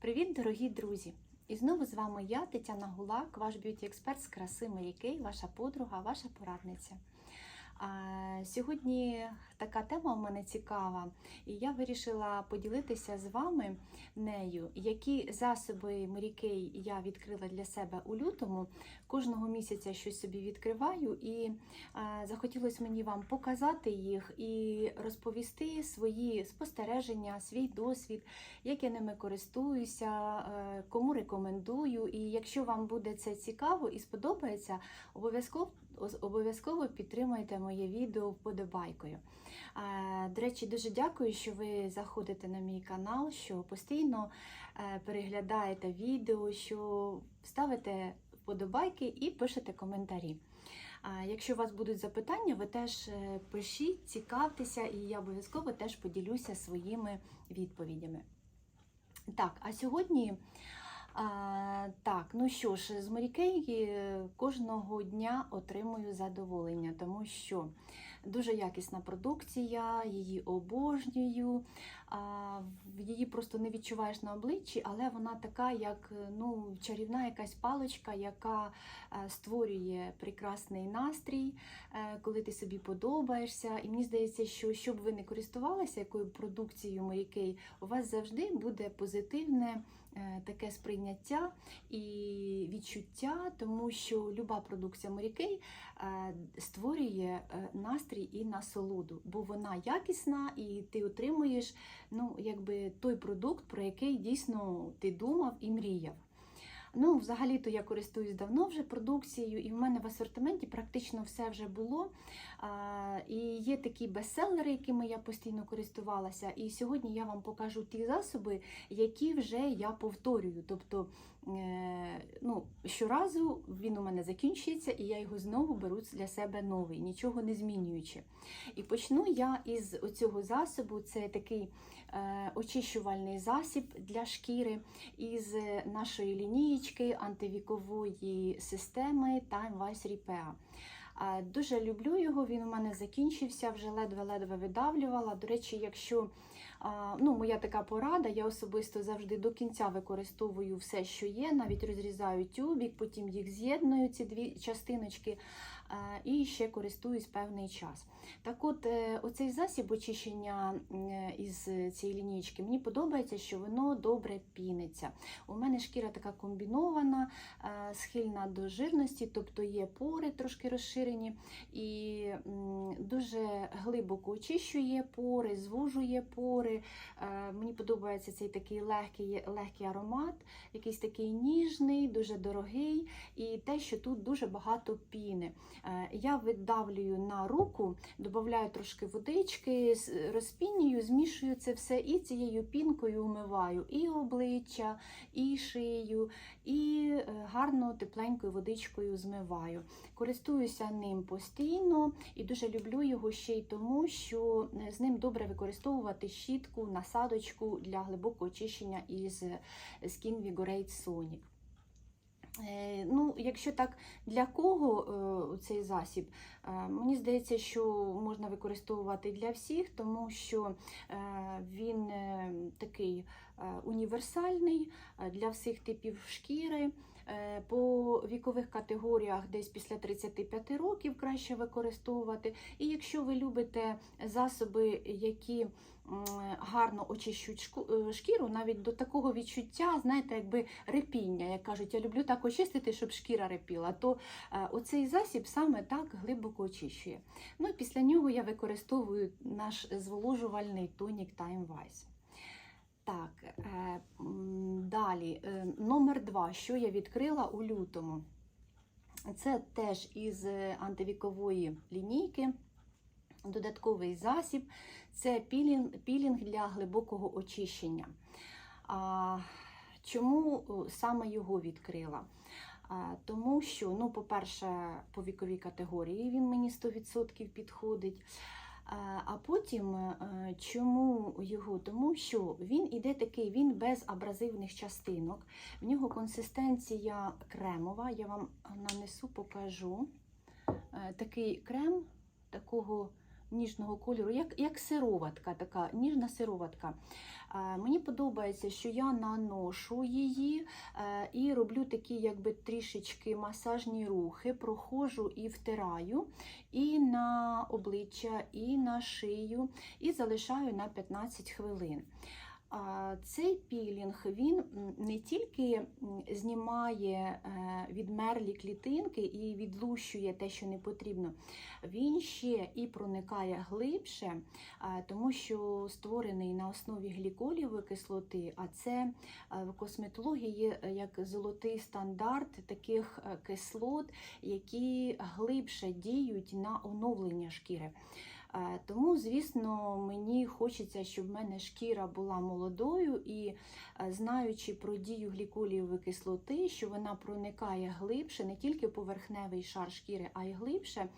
Привіт, дорогі друзі! І знову з вами я, Тетяна Гулак, ваш б'юті-експерт з краси Марікей, ваша подруга, ваша порадниця. Сьогодні така тема у мене цікава, і я вирішила поділитися з вами нею, які засоби Марікей я відкрила для себе у лютому. Кожного місяця щось собі відкриваю, і захотілося мені вам показати їх і розповісти свої спостереження, свій досвід, як я ними користуюся, е, кому рекомендую. І якщо вам буде це цікаво і сподобається, обов'язково обов'язково підтримуйте моє відео вподобайкою. Е, До речі, дуже дякую, що ви заходите на мій канал, що постійно е, переглядаєте відео, що ставите вподобайки і пишете коментарі. Якщо у вас будуть запитання, ви теж е, пишіть, цікавтеся, і я обов'язково теж поділюся своїми відповідями. Так, а сьогодні. А, так, ну що ж, з Марікей е, кожного дня отримую задоволення, тому що дуже якісна продукція, її обожнюю, її просто не відчуваєш на обличчі, але вона така, як ну, чарівна якась паличка, яка е, створює прекрасний настрій, е, коли ти собі подобаєшся. І мені здається, що щоб ви не користувалися якою продукцією Марікей, у вас завжди буде позитивне е, таке сприйняття і відчуття, тому що люба продукція Марікей е, створює е, настрій і насолоду, бо вона якісна і ти отримуєш ну, якби той продукт, про який дійсно ти думав і мріяв. Ну, взагалі-то я користуюсь давно вже продукцією, і в мене в асортименті практично все вже було. І є такі бестселери, якими я постійно користувалася. І сьогодні я вам покажу ті засоби, які вже я повторюю. Тобто е, ну, щоразу він у мене закінчується, і я його знову беру для себе новий, нічого не змінюючи. І почну я із оцього засобу. Це такий е, очищувальний засіб для шкіри із нашої лінієчки антивікової системи Time Wise Repair. Дуже люблю його, він у мене закінчився, вже ледве-ледве видавлювала. До речі, якщо ну, моя така порада, я особисто завжди до кінця використовую все, що є, навіть розрізаю тюбік, потім їх з'єдную, ці дві частиночки, і ще користуюсь певний час. Так от, е, оцей засіб очищення із цієї лінійки, мені подобається, що воно добре піниться. У мене шкіра така комбінована, схильна до жирності, тобто є пори трошки розширені, і дуже глибоко очищує пори, звужує пори. Мені подобається цей такий легкий, легкий аромат, якийсь такий ніжний, дуже дорогий, і те, що тут дуже багато піни. Е, Я видавлюю на руку, додаю трошки водички, розпінюю, змішую це все і цією пінкою умиваю і обличчя, і шию, і е, гарно тепленькою водичкою змиваю. Користуюся ним постійно і дуже люблю його ще й тому, що е, з ним добре використовувати щітку, насадочку для глибокого очищення із Skin Vigorate Sonic. Е, Ну, якщо так, для кого е, цей засіб? Е, мені здається, що можна використовувати для всіх, тому що він такий універсальний для всіх типів шкіри. Е, По вікових категоріях десь після 35 років краще використовувати. І якщо ви любите засоби, які гарно очищують е, шкіру, навіть до такого відчуття, знаєте, якби репіння, як кажуть, я люблю так очистити, щоб шкіра репіла, то е, оцей засіб саме так глибоко очищує. Ну і після нього я використовую наш зволожувальний тонік Time Wise. Так, е, далі, е, номер два, що я відкрила у лютому. Це теж із е, антивікової лінійки. Додатковий засіб це пілінг, пілінг для глибокого очищення. А, чому саме його відкрила? А, тому що, ну, по-перше, по віковій категорії він мені 100% підходить. А, потім, е, чому його? Тому що він іде такий, він без абразивних частинок. В нього консистенція кремова. Я вам нанесу, покажу. Е, Такий крем такого ніжного кольору, як, як сироватка, така ніжна сироватка. Е, Мені подобається, що я наношу її е, і роблю такі якби трішечки масажні рухи, проходжу і втираю і на обличчя, і на шию, і залишаю на 15 хвилин. Цей пілінг він не тільки знімає е, відмерлі клітинки і відлущує те, що не потрібно, він ще і проникає глибше, тому що створений на основі гліколівої кислоти, а це е, в косметології е, як золотий стандарт таких е, кислот, які глибше діють на оновлення шкіри. Е, Тому, звісно, мені хочеться, щоб в мене шкіра була молодою і е, знаючи про дію гліколієвої кислоти, що вона проникає глибше, не тільки поверхневий шар шкіри, а й глибше,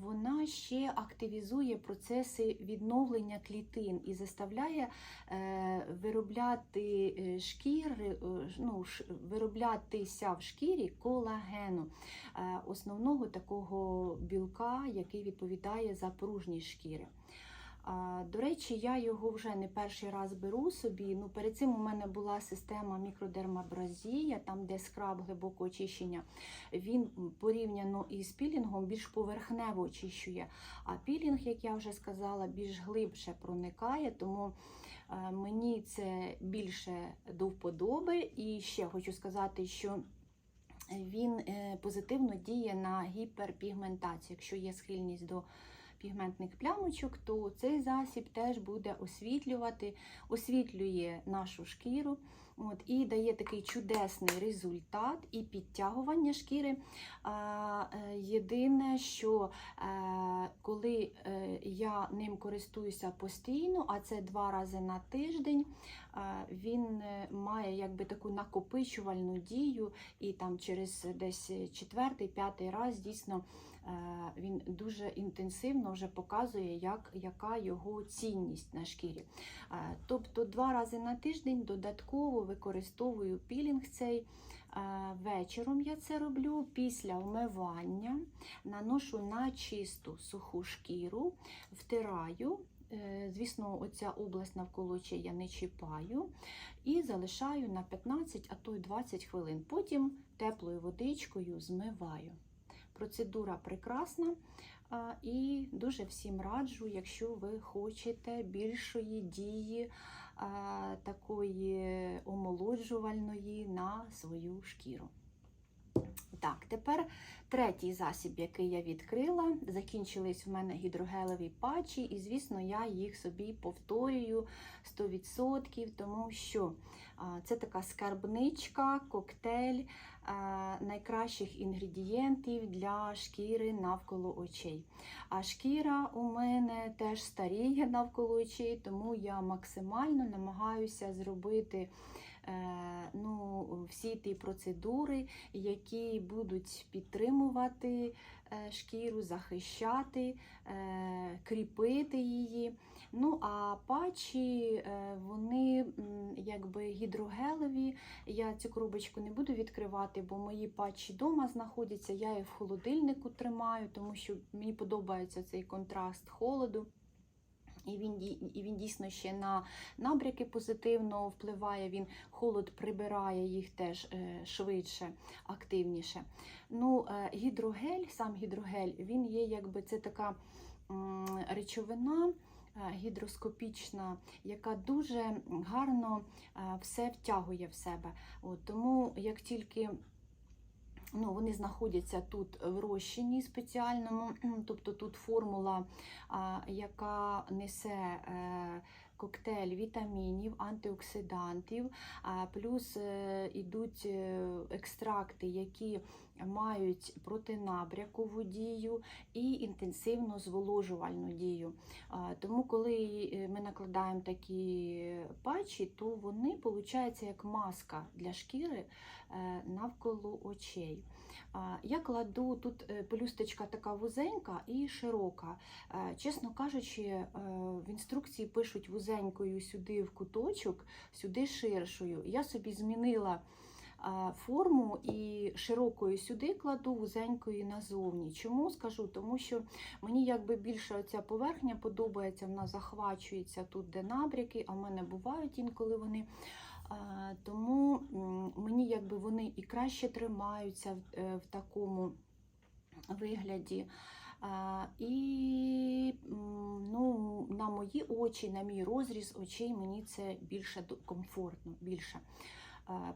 вона ще активізує процеси відновлення клітин і заставляє е, виробляти е, шкіри, е, ну, вироблятися в шкірі колагену, основного такого білка, який відповідає за пружність шкіри. До речі, я його вже не перший раз беру собі. Ну, перед цим у мене була система мікродермабразія, там де скраб глибокого очищення. Він порівняно із пілінгом більш поверхнево очищує. А пілінг, як я вже сказала, більш глибше проникає, тому е, мені це більше до вподоби. І ще хочу сказати, що він е, позитивно діє на гіперпігментацію. Якщо є схильність до пігментних плямочок, то цей засіб теж буде освітлювати, освітлює нашу шкіру. От, і дає такий чудесний результат і підтягування шкіри. Е, єдине, що е, коли е, я ним користуюся постійно, а це два рази на тиждень, він має якби таку накопичувальну дію, і там через десь четвертий, п'ятий раз дійсно він дуже інтенсивно вже показує, як, яка його цінність на шкірі. Е, Тобто два рази на тиждень додатково використовую пілінг цей. Е, Вечором я це роблю після вмивання, наношу на чисту суху шкіру, втираю. Е, Звісно, оця область навколо очей я не чіпаю і залишаю на 15, а то й 20 хвилин. Потім теплою водичкою змиваю. Процедура прекрасна і дуже всім раджу, якщо ви хочете більшої дії такої омолоджувальної на свою шкіру. Так, тепер третій засіб, який я відкрила. Закінчились в мене гідрогелеві патчі, і, звісно, я їх собі повторюю 100%, тому що це така скарбничка, коктейль найкращих інгредієнтів для шкіри навколо очей. А шкіра у мене теж старіє навколо очей, тому я максимально намагаюся зробити ну, всі ті процедури, які будуть підтримувати е, шкіру, захищати, е, кріпити її. Ну, а патчі, е, вони якби гідрогелеві. Я цю коробочку не буду відкривати, бо мої патчі вдома знаходяться. Я їх в холодильнику тримаю, тому що мені подобається цей контраст холоду. І він, і він дійсно ще на набряки позитивно впливає, він холод прибирає їх теж е, швидше, активніше. Ну, е, гідрогель, сам гідрогель, він є якби це така речовина. е, Гідроскопічна, яка дуже гарно все втягує в себе. От, тому як тільки ну, вони знаходяться тут в розчині спеціальному, тобто тут формула, яка несе е, коктейль вітамінів, антиоксидантів, плюс е, ідуть е, екстракти, які мають протинабрякову дію і інтенсивно зволожувальну дію. Тому, коли е, ми накладаємо такі патчі, то вони виходять як маска для шкіри навколо очей. Я кладу тут е, пелюсточка така вузенька і широка. Е, Чесно кажучи, е, в інструкції пишуть вузенькою сюди в куточок, сюди ширшою. Я собі змінила форму і широкою сюди кладу, вузенькою назовні. Чому скажу? Тому що мені якби більше оця поверхня подобається, вона захвачується тут, де набряки, а в мене бувають інколи вони. Тому мені якби вони і краще тримаються в, е, такому вигляді. І ну, на мої очі, на мій розріз очей, мені це більше комфортно. більше.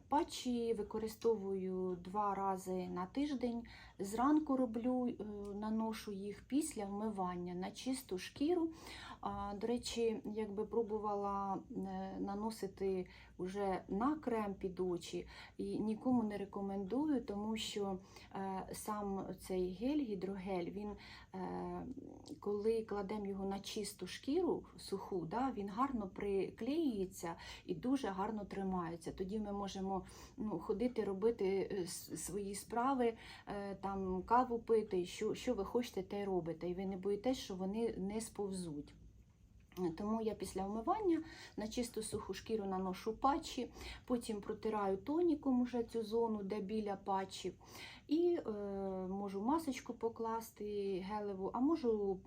Патчі використовую два рази на тиждень. Зранку роблю, е, наношу їх після вмивання на чисту шкіру. До речі, якби пробувала е, наносити вже на крем під очі і нікому не рекомендую, тому що е, сам цей гель, гідрогель, він е, коли кладемо його на чисту шкіру суху, він гарно приклеюється і дуже гарно тримається. Тоді ми можемо ну, ходити, робити свої справи, там каву пити, що, що ви хочете, те робите. І ви не боїтесь, що вони не сповзуть. Тому я після вмивання на чисту суху шкіру наношу патчі, потім протираю тоніком уже цю зону, де біля патчів, і е, можу масочку покласти гелеву, а можу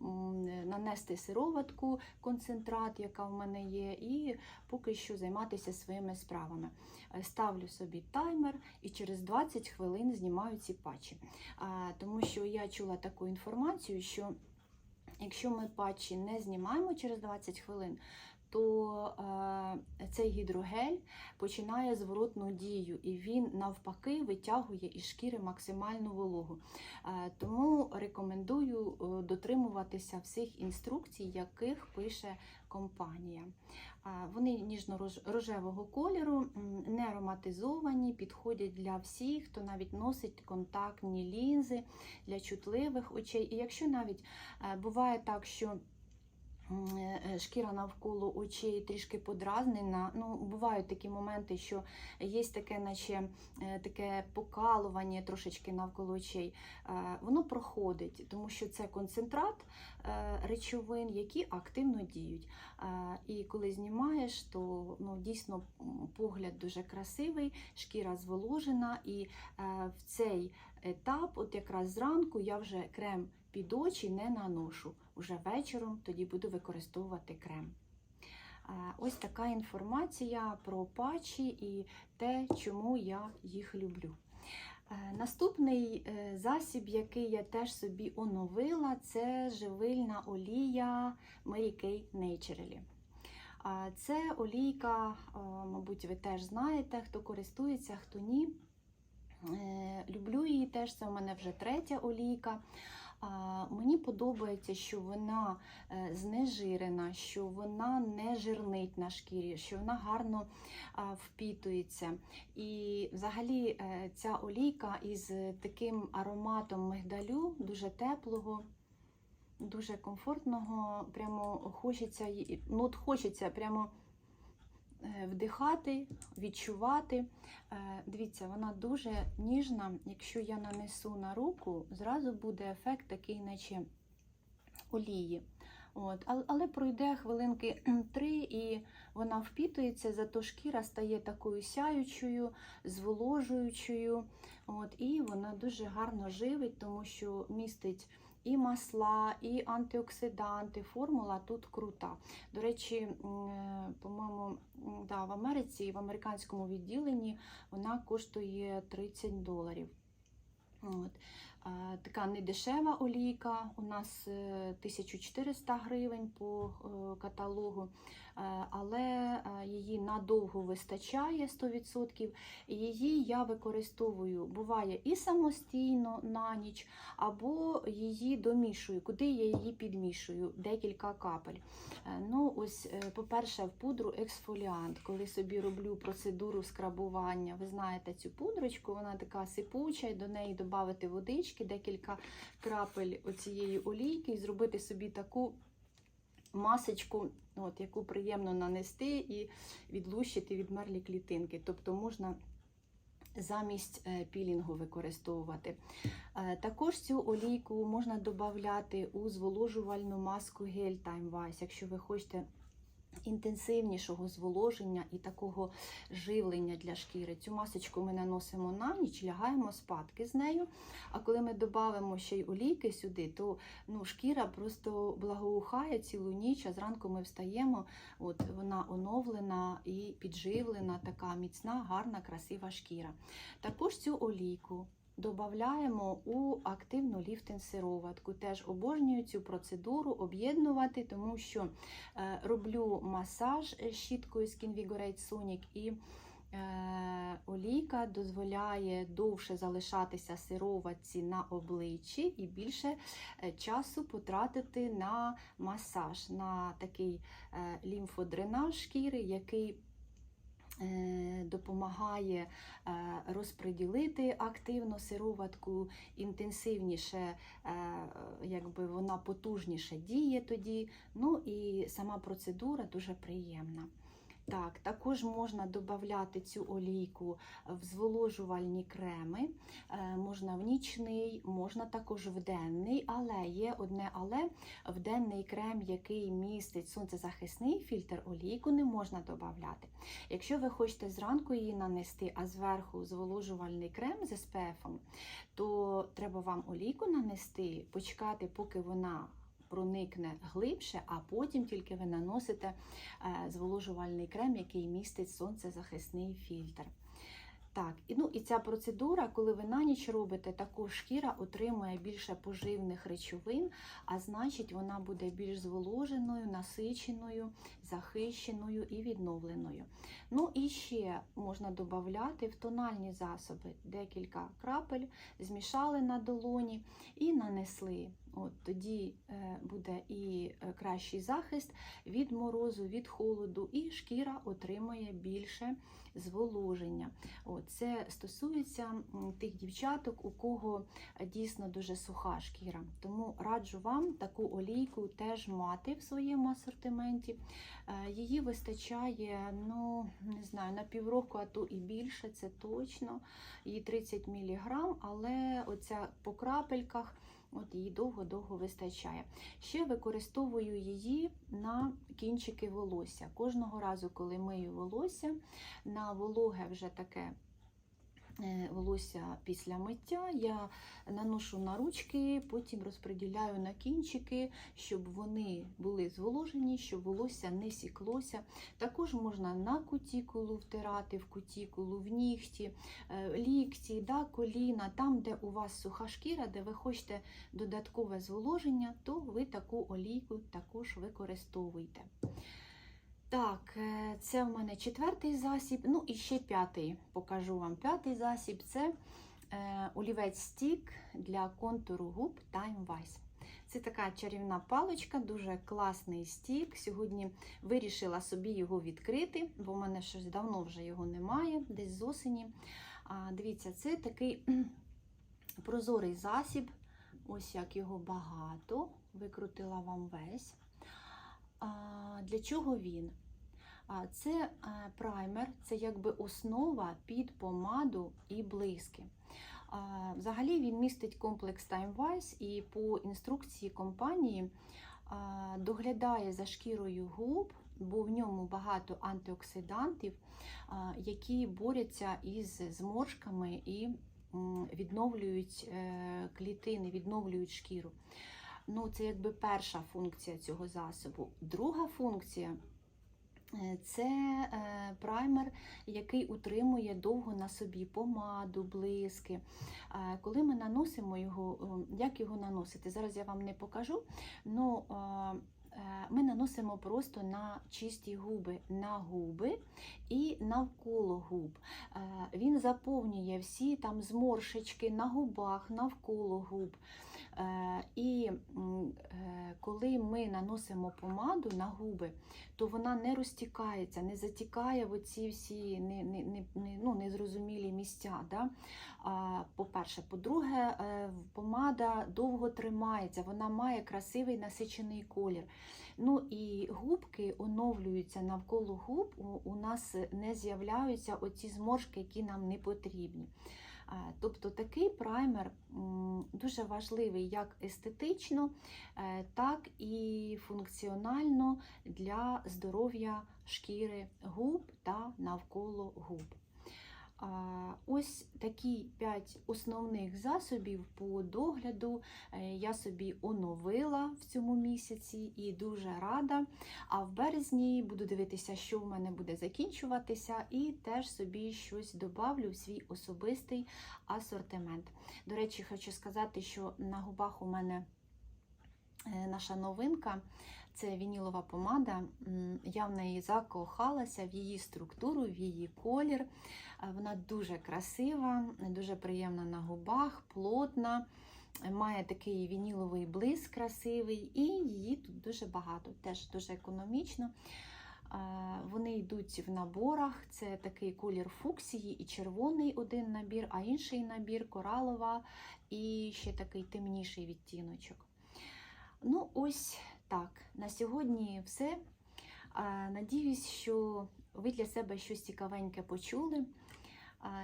нанести сироватку, концентрат, яка в мене є, і поки що займатися своїми справами. Е, Ставлю собі таймер і через 20 хвилин знімаю ці патчі. А, Тому що я чула таку інформацію, що Якщо ми патчі не знімаємо через 20 хвилин, то е, цей гідрогель починає зворотну дію, і він навпаки витягує із шкіри максимальну вологу. Е, тому рекомендую е, дотримуватися всіх інструкцій, яких пише компанія. Вони ніжно-рожевого кольору, не ароматизовані, підходять для всіх, хто навіть носить контактні лінзи для чутливих очей. І якщо навіть е, буває так, що шкіра навколо очей трішки подразнена. Ну, бувають такі моменти, що є таке, наче е, таке покалування трошечки навколо очей. Е, Воно проходить, тому що це концентрат е, речовин, які активно діють. Е, І коли знімаєш, то ну, дійсно погляд дуже красивий, шкіра зволожена, і е, в цей етап, от якраз зранку, я вже крем під очі не наношу. Уже вечором тоді буду використовувати крем. Ось така інформація про патчі і те, чому я їх люблю. Е, Наступний е, засіб, який я теж собі оновила, це живильна олія Mary Kay Naturally. Це олійка, е, мабуть, ви теж знаєте, хто користується, хто ні. Люблю її теж, це у мене вже третя олійка. Мені подобається, що вона е, знежирена, що вона не жирнить на шкірі, що вона гарно впітується. І взагалі е, ця олійка із таким ароматом мигдалю, дуже теплого, дуже комфортного, прямо хочеться, ну от хочеться прямо вдихати, відчувати. Е, Дивіться, вона дуже ніжна. Якщо я нанесу на руку, зразу буде ефект такий, наче олії. От. Але пройде хвилинки три, і вона впітується, зато шкіра стає такою сяючою, зволожуючою. От. І вона дуже гарно живить, тому що містить і масла, і антиоксиданти. Формула тут крута. До речі, е, по-моєму, да, в Америці, в американському відділенні вона коштує 30 доларів. От. Така недешева олійка, у нас е, 1400 гривень по е, каталогу, Е, але е, її надовго вистачає 100%. І її я використовую, буває і самостійно на ніч, або її домішую, куди я її підмішую, декілька капель. Е, Ну, ось, е, по-перше, в пудру ексфоліант, коли собі роблю процедуру скрабування. Ви знаєте цю пудрочку, вона така сипуча, і до неї додати водички, декілька крапель оцієї олійки, і зробити собі таку масочку, от, яку приємно нанести і відлущити відмерлі клітинки. Тобто можна замість е, пілінгу використовувати. Е, Також цю олійку можна додати у зволожувальну маску гель Time Wise, якщо ви хочете інтенсивнішого зволоження і такого живлення для шкіри. Цю масочку ми наносимо на ніч, лягаємо спадки з нею. А коли ми додамо ще й олійки сюди, то ну, шкіра просто благоухає цілу ніч, а зранку ми встаємо, от вона оновлена і підживлена, така міцна, гарна, красива шкіра. Також цю олійку додаємо у активну ліфтинг-сироватку. Теж обожнюю цю процедуру об'єднувати, тому що е, роблю масаж щіткою Skin Vigorate Sonic і е, олійка дозволяє довше залишатися сироватці на обличчі і більше е, часу потратити на масаж, на такий лімфодренаж шкіри, який допомагає е, розподілити активно сироватку, інтенсивніше, е, якби вона потужніше діє тоді. Ну і сама процедура дуже приємна. Так, також можна додати цю олійку в зволожувальні креми, е, можна в нічний, можна також в денний, але є одне але. В денний крем, який містить сонцезахисний фільтр, олійку не можна додати. Якщо ви хочете зранку її нанести, а зверху зволожувальний крем з SPF, то треба вам олійку нанести, почекати, поки вона проникне глибше, а потім тільки ви наносите е, зволожувальний крем, який містить сонцезахисний фільтр. Так, і, ну, і ця процедура, коли ви на ніч робите, також шкіра отримує більше поживних речовин, а значить, вона буде більш зволоженою, насиченою, захищеною і відновленою. Ну і ще можна додати в тональні засоби декілька крапель, змішали на долоні і нанесли. От Тоді е, буде і е, кращий захист від морозу, від холоду, і шкіра отримує більше зволоження. От, Це стосується тих дівчаток, у кого дійсно дуже суха шкіра. Тому раджу вам таку олійку теж мати в своєму асортименті. Е, Її вистачає, ну, не знаю, на півроку, а то і більше, це точно. Її 30 мг, але оця по крапельках. От її довго-довго вистачає. Ще використовую її на кінчики волосся. Кожного разу, коли мию волосся, на вологе вже таке волосся після миття, я наношу на ручки, потім розподіляю на кінчики, щоб вони були зволожені, щоб волосся не сіклося. Також можна на кутікулу втирати, в кутікулу, в нігті, е, лікті, да, коліна, там, де у вас суха шкіра, де ви хочете додаткове зволоження, то ви таку олійку також використовуйте. Так, е, це в мене четвертий засіб. Ну і ще п'ятий. Покажу вам п'ятий засіб. Це е, олівець стік для контуру губ Time Wise. Це така чарівна паличка, дуже класний стік. Сьогодні вирішила собі його відкрити, бо в мене щось давно вже його немає, десь з осені. А, Дивіться, це такий прозорий засіб. Ось як його багато. Викрутила вам весь. Для чого він? Це праймер, це якби основа під помаду і блиски. Взагалі він містить комплекс Time Wise і по інструкції компанії доглядає за шкірою губ, бо в ньому багато антиоксидантів, які борються із зморшками і відновлюють е, клітини, відновлюють шкіру. Ну, це якби перша функція цього засобу. Друга функція е, це е, праймер, який утримує довго на собі помаду, блиски. Е, Коли ми наносимо його, як його наносити? Зараз я вам не покажу. Ну, ми наносимо просто на чисті губи, на губи і навколо губ. Він заповнює всі там зморшечки на губах, навколо губ. Е, І е, коли ми наносимо помаду на губи, то вона не розтікається, не затікає в оці всі ну, незрозумілі місця. По-перше, по-друге, е, помада довго тримається, вона має красивий насичений колір. Ну і губки оновлюються навколо губ, у нас не з'являються оці зморшки, які нам не потрібні. Е, Тобто такий праймер дуже важливий як естетично, е, так і функціонально для здоров'я шкіри губ та навколо губ. Ось такі 5 основних засобів по догляду е, я собі оновила в цьому місяці і дуже рада. А в березні буду дивитися, що в мене буде закінчуватися, і теж собі щось добавлю в свій особистий асортимент. До речі, хочу сказати, що на губах у мене е, наша новинка. Це вінілова помада. Я в неї закохалася в її структуру, в її колір. Е, Вона дуже красива, дуже приємна на губах, плотна, е, має такий вініловий блиск красивий, і її тут дуже багато, теж дуже економічно. Е, Вони йдуть в наборах. Це такий колір фуксії і червоний один набір, а інший набір коралова і ще такий темніший відтіночок. Ну, ось так. На сьогодні все. Надіюсь, що ви для себе щось цікавеньке почули.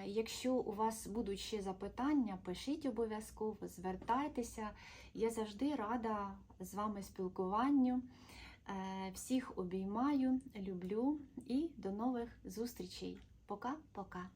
Якщо у вас будуть ще запитання, пишіть обов'язково, звертайтеся. Я завжди рада з вами спілкуванню. Е, Всіх обіймаю, люблю і до нових зустрічей. Пока-пока.